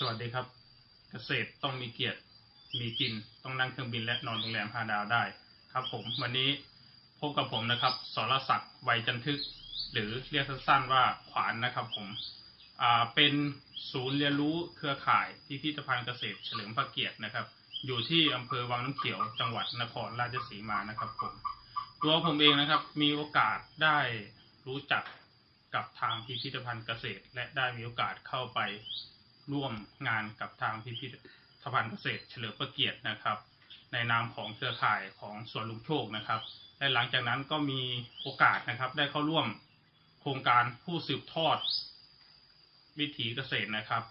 สวัสดีครับ เกษตรต้องมีเกียรติ มีกิน ต้องนั่งเครื่องบินและนอนโรงแรมห้าดาวได้ ครับ ผมวันนี้พบกับผมนะครับสรศักดิ์ไวยจันทึก หรือเรียกสั้นๆว่าขวานนะครับผมอ่าเป็นศูนย์เรียนรู้เครือข่ายพิพิธภัณฑ์เกษตรเฉลิมพระเกียรตินะครับ อยู่ที่อำเภอวังน้ำเขียวจังหวัดนครราชสีมานะครับผมตัวผมเองนะครับมีโอกาสได้รู้จักกับทางพิพิธภัณฑ์เกษตร และได้มีโอกาสเข้าไป ร่วมงานกับทางพิพิธภัณฑ์เกษตรเฉลิมพระเกียรตินะครับ ในนามของเครือข่ายของสวนลุงโชคนะครับ และหลังจากนั้นก็มีโอกาสนะครับ ได้เข้าร่วมโครงการผู้สืบทอด วิถีเกษตรนะครับ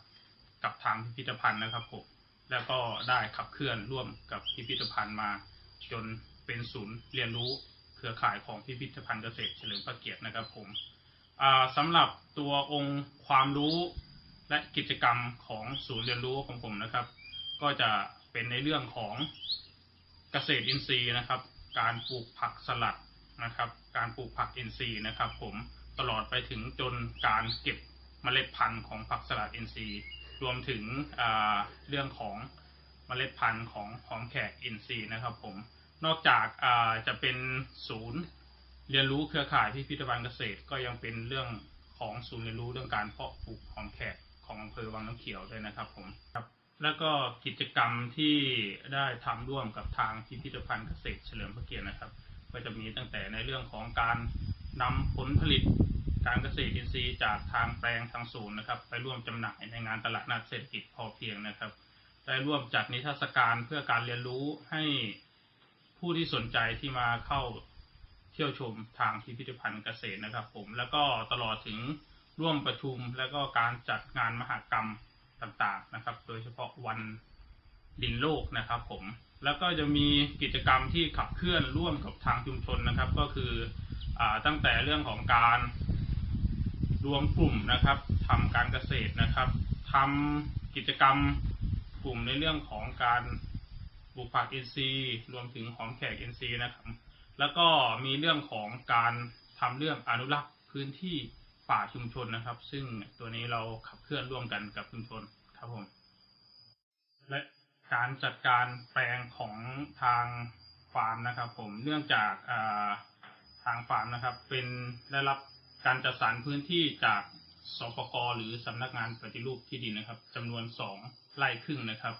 กับทางพิพิธภัณฑ์นะครับผมแล้วก็ได้ขับเคลื่อนร่วมกับพิพิธภัณฑ์มา จนเป็นศูนย์เรียนรู้เครือข่ายของพิพิธภัณฑ์เกษตรเฉลิมพระเกียรตินะครับผมอ่าสำหรับตัวองค์ความรู้ และกิจกรรมของศูนย์เรียนรู้ของผมนะครับ ก็จะเป็นในเรื่องของเกษตรอินทรีย์นะครับ การปลูกผักสลัดนะครับ การปลูกผักอินทรีย์นะครับ ผมตลอดไปถึงจนการเก็บเมล็ดพันธุ์ของผักสลัดอินทรีย์ รวมถึงเรื่องของเมล็ดพันธุ์ของหอมแขกอินทรีย์นะครับ ผมนอกจากจะเป็นศูนย์เรียนรู้เครือข่ายพิพิธภัณฑ์เกษตร ก็ยังเป็นเรื่องของศูนย์เรียนรู้เรื่องการเพาะปลูกหอมแขก ของอำเภอวังน้ำเขียวด้วยนะครับผมครับแล้วก็กิจกรรมที่ได้ทำร่วมกับทางพิพิธภัณฑ์เกษตรเฉลิมพระเกียรตินะครับ ก็จะมีตั้งแต่ในเรื่องของการนำผลผลิตการเกษตรอินทรีย์จากทางแปลงทางศูนย์นะครับ ไปร่วมจำหน่ายในงานตลาดนัดเศรษฐกิจพอเพียงนะครับ ได้ร่วมจัดนิทรรศการเพื่อการเรียนรู้ให้ผู้ที่สนใจที่มาเข้าเที่ยวชมทางพิพิธภัณฑ์เกษตรนะครับ ผมแล้วก็ตลอดถึง ร่วมประชุมแล้วก็การจัดงานมหกรรมต่างๆนะครับ โดยเฉพาะวันดินโลกนะครับ ผมแล้วก็จะมีกิจกรรมที่ขับเคลื่อนร่วมกับทางชุมชนนะครับ ก็คืออตั้งแต่เรื่องของการรวมกลุ่มนะครับทำการเกษตรนะครับทำกิจกรรมกลุ่มในเรื่องของการปลูกผักอินทรีย์รวมถึงหอมแขกอินทรีย์นะครับ แล้วก็มีเรื่องของการทำเรื่องอนุรักษ์พื้นที่ ป่าชุมชนนะครับ ซึ่งตัวนี้เราขับเคลื่อนร่วมกันกับชุมชนครับผม และการจัดการแปลงของทางฟาร์มนะครับ ผมเนื่องจากาทางฟาร์มนะครับ เป็นได้รับการจัดสรรพื้นที่จากสปกหรือสำนักงานปฏิรูปที่ดินนะครับจำนวนสองไร่ครึ่งนะครับ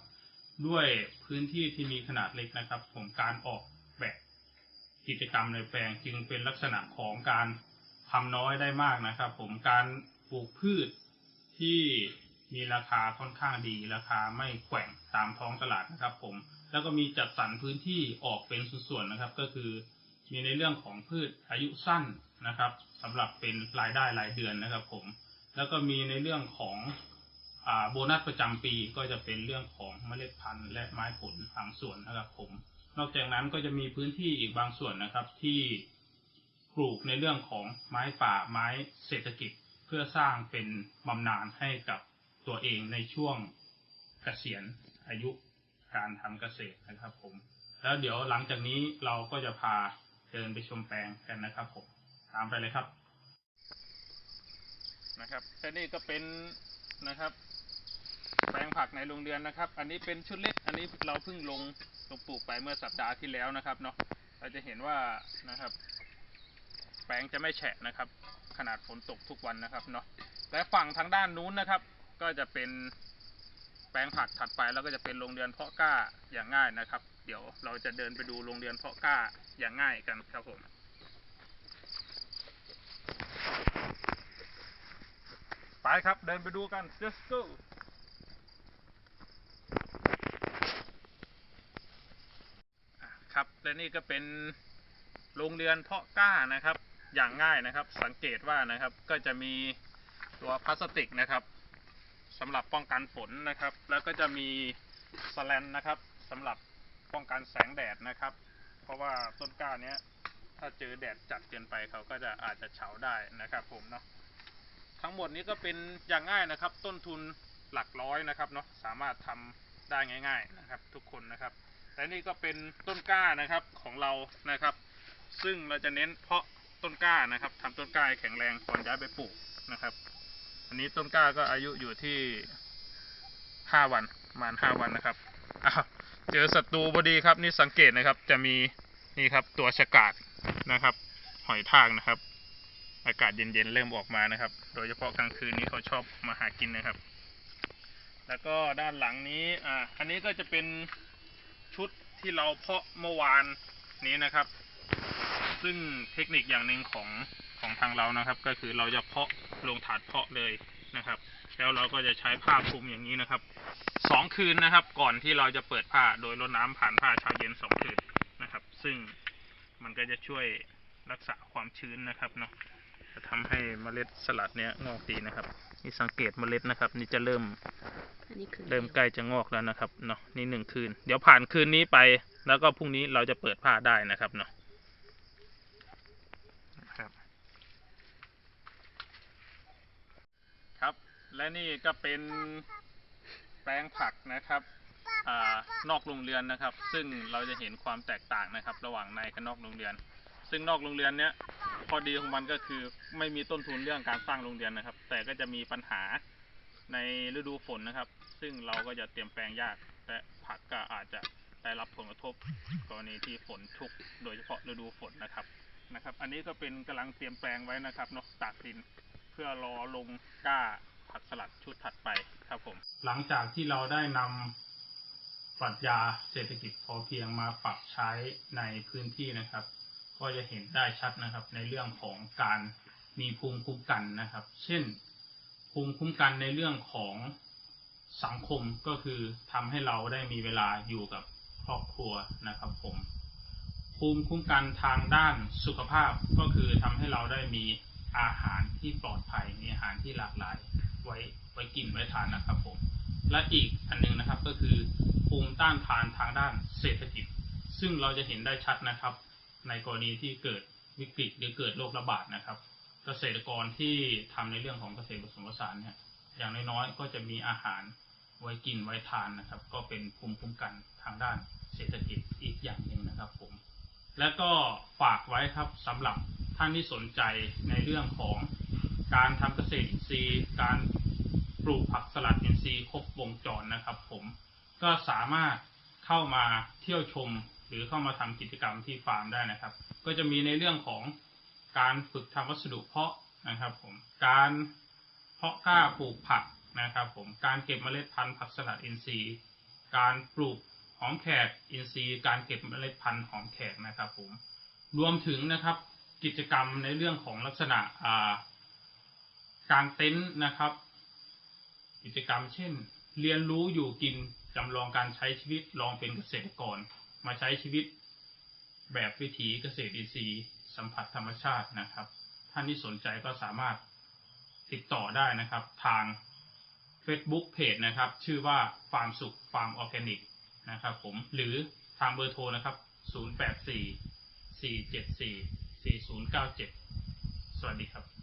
ด้วยพื้นที่ที่มีขนาดเล็กนะครับ ผมการออกแบบกิจกรรมในแปลงจึงเป็นลักษณะของการ ทำน้อยได้มากนะครับ ผมการปลูกพืชที่มีราคาค่อนข้างดีราคาไม่แกว่งตามท้องตลาดนะครับ ผมแล้วก็มีจัดสรรพื้นที่ออกเป็นส่วนๆนะครับ ก็คือมีในเรื่องของพืชอายุสั้นนะครับสำหรับเป็นรายได้รายเดือนนะครับ ผม แล้วก็มีในเรื่องของอโบนัสประจำปีก็จะเป็นเรื่องของเมล็ดพันธุ์ และไม้ผลบางส่วนนะครับ ผม นอกจากนั้นก็จะมีพื้นที่อีกบางส่วนนะครับที่ ปลูกในเรื่องของไม้ป่าไม้เศรษฐกิจ เพื่อสร้างเป็นบำนาญให้กับตัวเองในช่วงเกษียณอายุการทำเกษตรนะครับผม แล้วเดี๋ยวหลังจากนี้เราก็จะพาเดินไปชมแปลงกันนะครับผมตามไปเลยครับนะครับและนี่ก็เป็นนะครับ แปลงผักในโรงเรือนนะครับ อันนี้เป็นชุดเล็กอันนี้เราเพิ่งลงลงปลูกไปเมื่อสัปดาห์ที่แล้วนะครับเนาะเราจะเห็นว่านะครับ แปลงจะไม่แฉะนะครับ ขนาดฝนตกทุกวันนะครับเนาะและฝั่งทางด้านนู้นนะครับ ก็จะเป็นแปลงผักถัดไปแล้วก็จะเป็นโรงเรือนเพาะกล้าอย่างง่ายนะครับ เดี๋ยวเราจะเดินไปดูโรงเรือนเพาะกล้าอย่างง่ายกันครับผมไปครับเดินไปดูกัน let's go ครับและนี่ก็เป็นโรงเรือนเพาะกล้านะครับ อย่างง่ายนะครับ สังเกตว่านะครับก็จะมีตัวพลาสติกนะครับสำหรับป้องกันฝนนะครับ แล้วก็จะมีสแลนนะครับสำหรับป้องกันแสงแดดนะครับ เพราะว่าต้นกล้าเนี้ยถ้าเจอแดดจัดเกินไปเขาก็จะอาจจะเฉาได้นะครับ ผมเนาะทั้งหมดนี้ก็เป็นอย่างง่ายนะครับ ต้นทุนหลักร้อยนะครับเนาะสามารถทำได้ง่าย ๆนะครับ ทุกคนนะครับแต่นี่ก็เป็นต้นกล้านะครับของเรานะครับ ซึ่งเราจะเน้นเพาะ ต้นกล้านะครับทำต้นกล้าแข็งแรงก่อนย้ายไปปลูกนะครับ อันนี้ต้นกล้าก็อายุอยู่ที่ห้าวันประมาณห้าวันนะครับอ้าวเจอศัตรูพอดีครับนี่สังเกตนะครับ จะมีนี่ครับตัวฉกาดนะครับ หอยทากนะครับ อากาศเย็นๆเริ่มออกมานะครับ โดยเฉพาะกลางคืนนี้เขาชอบมาหากินนะครับ แล้วก็ด้านหลังนี้อ่าอันนี้ก็จะเป็นชุดที่เราเพาะเมื่อวานนี้นะครับ ซึ่งเทคนิคอย่างหนึ่งของของทางเรานะครับ ก็คือเราจะเพาะลงถาดเพาะเลยนะครับ แล้วเราก็จะใช้ผ้าคลุมอย่างนี้นะครับสองคืนนะครับ ก่อนที่เราจะเปิดผ้าโดยรดน้ำผ่านผ้าเช้าเย็นสองคืนนะครับ ซึ่งมันก็จะช่วยรักษาความชื้นนะครับเนาะจะทำให้เมล็ดสลัดเนี้ยงอกดีนะครับนี่สังเกตเมล็ดนะครับ นี่จะเริ่มอันนี้คือเริ่มใกล้จะงอกแล้วนะครับเนาะนี่หนึ่งคืน เดี๋ยวผ่านคืนนี้ไป แล้วก็พรุ่งนี้เราจะเปิดผ้าได้นะครับเนาะนะครับ ครับ และนี่ก็เป็นแปลงผักนะครับอนอกโรงเรือนนะครับ ซึ่งเราจะเห็นความแตกต่างนะครับ ระหว่างในกับนอกโรงเรือน ซึ่งนอกโรงเรือนเนี้ยข้อดีของมันก็คือไม่มีต้นทุนเรื่องการสร้างโรงเรือนนะครับ แต่ก็จะมีปัญหาในฤดูฝนนะครับ ซึ่งเราก็จะเตรียมแปลงยากและผักก็อาจจะได้รับผลกระทบกรณีที่ฝนชุก โดยเฉพาะฤดูฝนนะครับนะครับ อันนี้ก็เป็นกำลังเตรียมแปลงไว้นะครับเนาะตากดินเพื่อรอลงกล้า ผักสลัดชุดถัดไปครับผม หลังจากที่เราได้นำปรัชญาเศรษฐกิจพอเพียงมาปรับใช้ในพื้นที่นะครับ ก็จะเห็นได้ชัดนะครับ ในเรื่องของการมีภูมิคุ้มกันนะครับ เช่น ภูมิคุ้มกันในเรื่องของสังคมก็คือทำให้เราได้มีเวลาอยู่กับครอบครัวนะครับผมภูมิคุ้มกันทางด้านสุขภาพก็คือทำให้เราได้มีอาหารที่ปลอดภัย มีอาหารที่หลากหลาย ไว้ไว้กินไว้ทานนะครับผมและอีกอันหนึงนะครับก็คือภูมิต้านทานทางด้านเศรษฐกิจ ซึ่งเราจะเห็นได้ชัดนะครับ ในกรณีที่เกิดวิกฤตหรือเกิดโรคระบาดนะครับ เกษตรกรที่ทำในเรื่องของเกษตรผสมผสานเนี่ยอย่างน้อยๆก็จะมีอาหารไว้กินไว้ทานนะครับ ก็เป็นภูมิคุ้มกันทางด้านเศรษฐกิจอีกอย่างหนึ่งนะครับผมแล้วก็ฝากไว้ครับสำหรับท่านที่สนใจในเรื่องของ การทำเกษตรอินทรีย์ การปลูกผักสลัดอินทรีย์ครบวงจรนะครับผมก็สามารถเข้ามาเที่ยวชม หรือเข้ามาทำกิจกรรมที่ฟาร์มได้นะครับ ก็จะมีในเรื่องของการฝึกทำวัสดุเพาะนะครับผมการเพาะกล้าปลูกผักนะครับผมการเก็บเมล็ดพันธุ์ผักสลัดอินทรีย์ การปลูกหอมแขกอินทรีย์ การเก็บเมล็ดพันธุ์หอมแขกนะครับผมรวมถึงนะครับกิจกรรมในเรื่องของลักษณะอ่า กางเต็นท์นะครับ กิจกรรมเช่น เรียนรู้อยู่กินจำลองการใช้ชีวิตลองเป็นเกษตรกร มาใช้ชีวิตแบบวิถีเกษตรอินทรีย์สัมผัสธรรมชาตินะครับ ท่านที่สนใจก็สามารถติดต่อได้นะครับ ทาง Facebook Page นะครับ ชื่อว่าฟาร์มสุขฟาร์มออร์แกนิกนะครับผมหรือทางเบอร์โทรนะครับ 084 474 4097 สวัสดีครับ